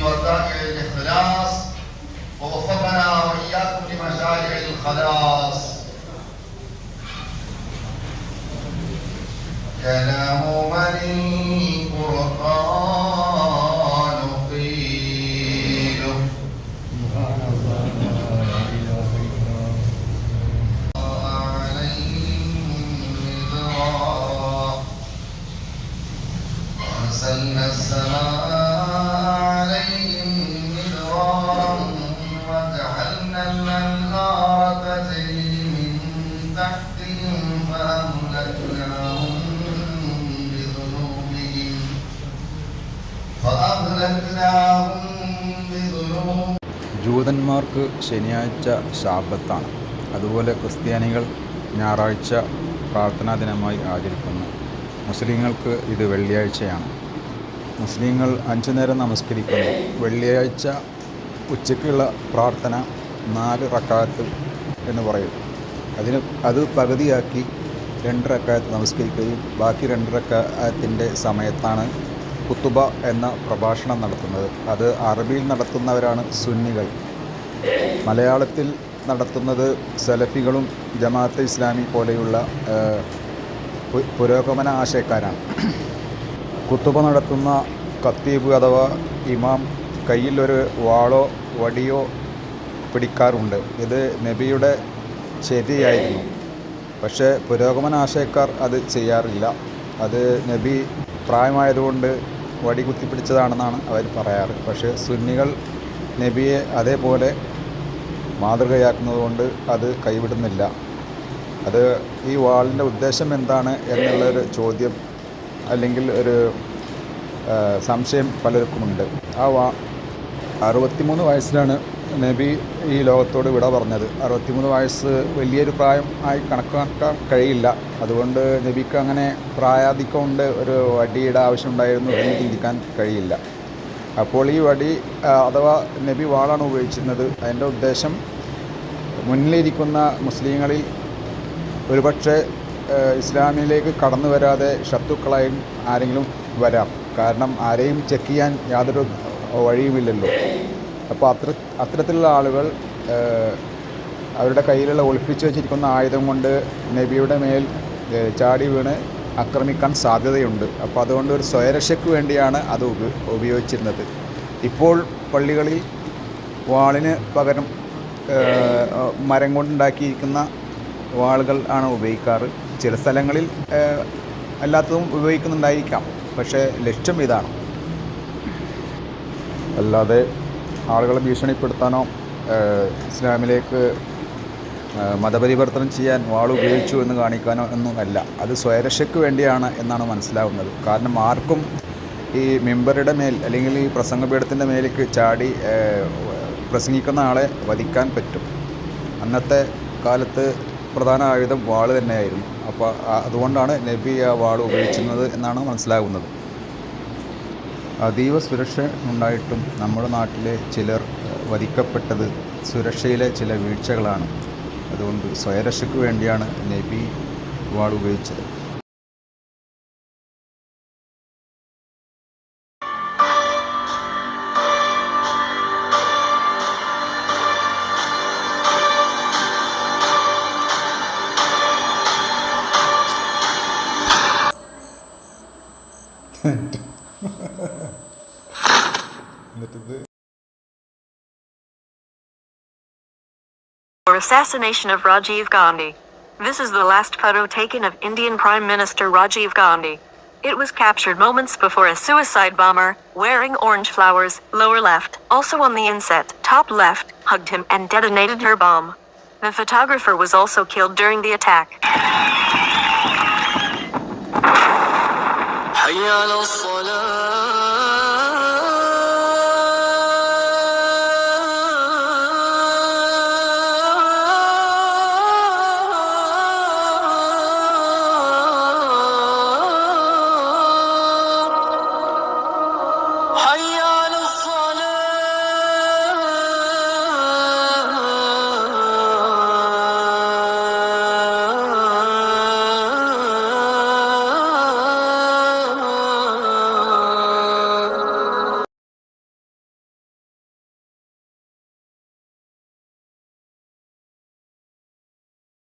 بوسائل الإخلاص ووفقنا وإياكم لمشاريع الخلاص. كلام من القرآن قيل سبحان الله لا إله إلا عليهم نذرا السماء ജൂതന്മാർക്ക് ശനിയാഴ്ച ശാപത്താണ്. അതുപോലെ ക്രിസ്ത്യാനികൾ ഞായറാഴ്ച പ്രാർത്ഥനാ ദിനമായി ആചരിക്കുന്നു. മുസ്ലിങ്ങൾക്ക് ഇത് വെള്ളിയാഴ്ചയാണ്. മുസ്ലിങ്ങൾ അഞ്ചു നേരം നമസ്കരിക്കുന്നു. വെള്ളിയാഴ്ച ഉച്ചയ്ക്കുള്ള പ്രാർത്ഥന നാല് റക്കാത്ത് എന്ന് പറയും. അതിന് അത് പകുതിയാക്കി രണ്ട് റക്കാത്ത് നമസ്കരിക്കുകയും ബാക്കി രണ്ട് റക്കാത്തിന്റെ സമയത്താണ് കുത്തുബ എന്ന പ്രഭാഷണം നടത്തുന്നത്. അത് അറബിയിൽ നടത്തുന്നവരാണ് സുന്നികൾ. മലയാളത്തിൽ നടത്തുന്നത് സലഫികളും ജമാഅത്ത് ഇസ്ലാമി പോലെയുള്ള പുരോഗമന ആശയക്കാരാണ്. കുത്തുബ നടത്തുന്ന കത്തീബ് അഥവാ ഇമാം കയ്യിൽ ഒരു വാളോ വടിയോ പിടിക്കാറുണ്ട്. ഇത് നബിയുടെ ശരിയായിരുന്നു പക്ഷേ പുരോഗമന ആശയക്കാർ അത് ചെയ്യാറില്ല. അത് നബി പ്രായമായതുകൊണ്ട് വടി കുത്തിപ്പിടിച്ചതാണെന്നാണ് അവർ പറയാറ്. പക്ഷേ സുന്നികൾ നബിയെ അതേപോലെ മാതൃകയാക്കുന്നതുകൊണ്ട് അത് കൈവിടുന്നില്ല. അത് ഈ വാളിന്റെ ഉദ്ദേശം എന്താണ് എന്നുള്ളൊരു ചോദ്യം അല്ലെങ്കിൽ ഒരു സംശയം പലർക്കുമുണ്ട്. ആ വാ അറുപത്തിമൂന്ന് വയസ്സിലാണ് നബി ഈ ലോകത്തോട് വിട പറഞ്ഞത്. അറുപത്തിമൂന്ന് വയസ്സ് വലിയൊരു പ്രായം ആയി കണക്കാക്കാൻ കഴിയില്ല. അതുകൊണ്ട് നബിക്ക് അങ്ങനെ പ്രായാധിക്യം കൊണ്ട് ഒരു വടിയുടെ ആവശ്യമുണ്ടായിരുന്നു എന്ന് ചിന്തിക്കാൻ കഴിയില്ല. അപ്പോൾ ഈ വടി അഥവാ നബി വാളാണ് ഉപയോഗിച്ചിരുന്നത്. അതിന്റെ ഉദ്ദേശം മുന്നിലിരിക്കുന്ന മുസ്ലിങ്ങളിൽ ഒരുപക്ഷെ ഇസ്ലാമിലേക്ക് കടന്നു വരാതെ ശത്രുക്കളായും ആരെങ്കിലും വരാം. കാരണം ആരെയും ചെക്ക് ചെയ്യാൻ യാതൊരു വഴിയുമില്ലല്ലോ. അപ്പോൾ അത്ര അത്തരത്തിലുള്ള ആളുകൾ അവരുടെ കയ്യിലുള്ള ഒളിപ്പിച്ച് വെച്ചിരിക്കുന്ന ആയുധം കൊണ്ട് നബിയുടെ മേൽ ചാടി വീണ് ആക്രമിക്കാൻ സാധ്യതയുണ്ട്. അപ്പോൾ അതുകൊണ്ട് ഒരു സ്വയരക്ഷയ്ക്ക് വേണ്ടിയാണ് അത് ഉപയോഗിച്ചിരുന്നത്. ഇപ്പോൾ പള്ളികളിൽ വാളിന് പകരം മരം കൊണ്ടുണ്ടാക്കിയിരിക്കുന്ന വാളുകൾ ആണ് ഉപയോഗിക്കാറ്. ചില സ്ഥലങ്ങളിൽ അല്ലാത്തതും ഉപയോഗിക്കുന്നുണ്ടായിരിക്കാം. പക്ഷേ ലക്ഷ്യം ഇതാണ്. അല്ലാതെ ആളുകളെ ഭീഷണിപ്പെടുത്താനോ ഇസ്ലാമിലേക്ക് മതപരിവർത്തനം ചെയ്യാൻ വാൾ ഉപയോഗിച്ചു എന്ന് കാണിക്കാനോ ഒന്നും അല്ല അത് സ്വയരക്ഷയ്ക്ക് വേണ്ടിയാണ് എന്നാണ് മനസ്സിലാവുന്നത്. കാരണം ആർക്കും ഈ മെമ്പറുടെ മേൽ അല്ലെങ്കിൽ ഈ പ്രസംഗപീഠത്തിന്റെ മേലേക്ക് ചാടി പ്രസംഗിക്കുന്ന ആളെ വധിക്കാൻ പറ്റും. അന്നത്തെ കാലത്ത് പ്രധാന ആയുധം വാൾ തന്നെയായിരുന്നു. അപ്പോൾ അതുകൊണ്ടാണ് നബി ആ വാൾ ഉപയോഗിച്ചിരുന്നത് എന്നാണ് മനസ്സിലാകുന്നത് അതീവ സുരക്ഷ ഉണ്ടായിട്ടും നമ്മുടെ നാട്ടിലെ ചിലർ വധിക്കപ്പെട്ടത് സുരക്ഷയിലെ ചില വീഴ്ചകളാണ്. അതുകൊണ്ട് സ്വയരക്ഷയ്ക്ക് വേണ്ടിയാണ് നബി വാൾ ഉപയോഗിച്ചത്. എന്നിട്ടിത് assassination of Rajiv Gandhi. This is the last photo taken of Indian Prime Minister Rajiv Gandhi. It was captured moments before a suicide bomber, wearing orange flowers, lower left, also on the inset, top left, hugged him and detonated her bomb. The photographer was also killed during the attack.